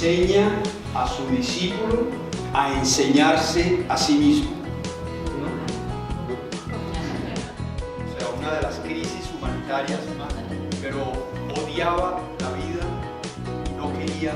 enseña a su discípulo a enseñarse a sí mismo. De las crisis humanitarias pero odiaba la vida no quería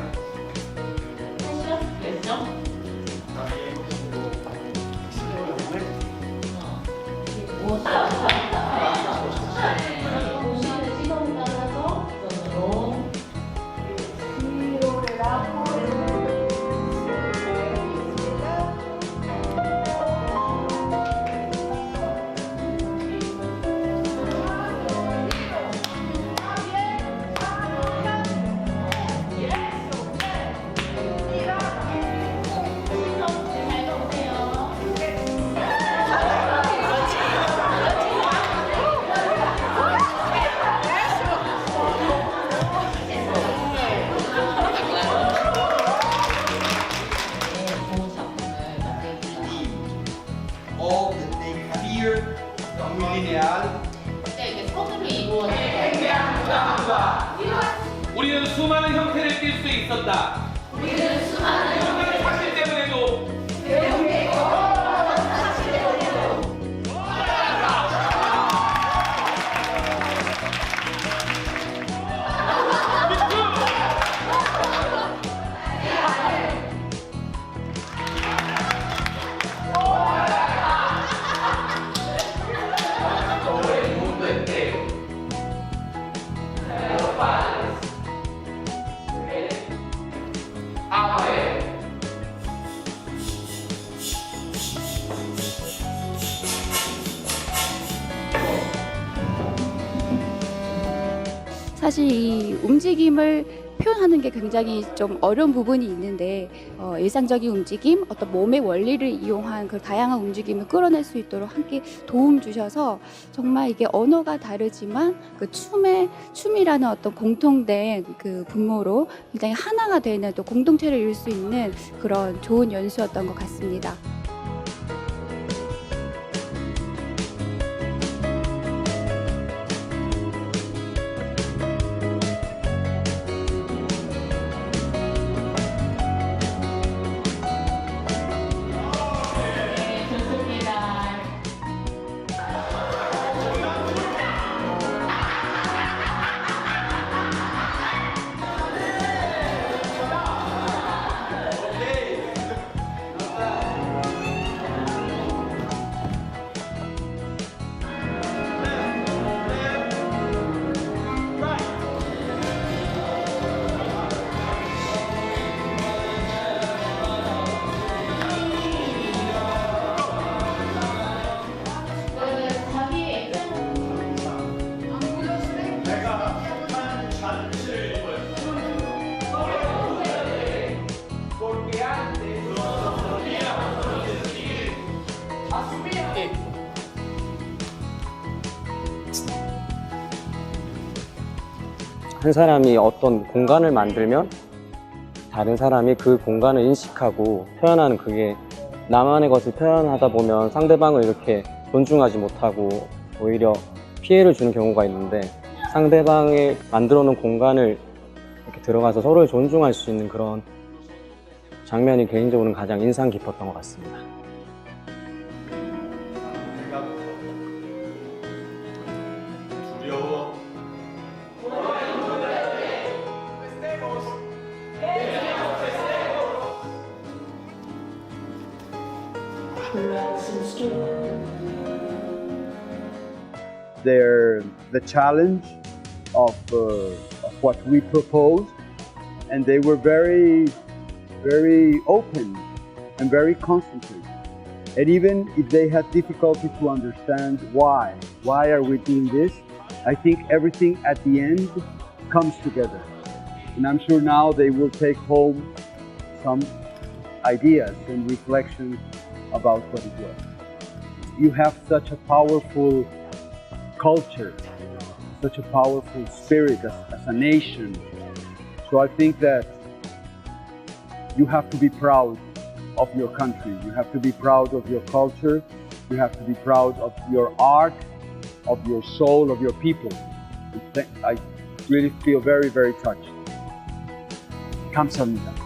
수많은 형태를 띌 수 있었다. 우리는 수많은 사실 이 움직임을 표현하는 게 굉장히 좀 어려운 부분이 있는데 어, 일상적인 움직임, 어떤 몸의 원리를 이용한 그 다양한 움직임을 끌어낼 수 있도록 함께 도움 주셔서 정말 이게 언어가 다르지만 그 춤의 춤이라는 어떤 공통된 그 분모로 굉장히 하나가 되는 또 공동체를 이룰 수 있는 그런 좋은 연수였던 것 같습니다. 한 사람이 어떤 공간을 만들면 다른 사람이 그 공간을 인식하고 표현하는 그게 나만의 것을 표현하다 보면 상대방을 이렇게 존중하지 못하고 오히려 피해를 주는 경우가 있는데 상대방이 만들어 놓은 공간을 이렇게 들어가서 서로를 존중할 수 있는 그런 장면이 개인적으로는 가장 인상 깊었던 것 같습니다. They're the challenge of, uh, of what we proposed, and they were very, very open and very concentrated. And even if they had difficulty to understand why, why are we doing this, I think everything at the end comes together. And I'm sure now they will take home some ideas and reflections about what it was you have such a powerful culture, such a powerful spirit as, as a nation. So I think that you have to be proud of your country. You have to be proud of your culture. You have to be proud of your art, of your soul, of your people. I really feel very, very touched. Kamsahamnida.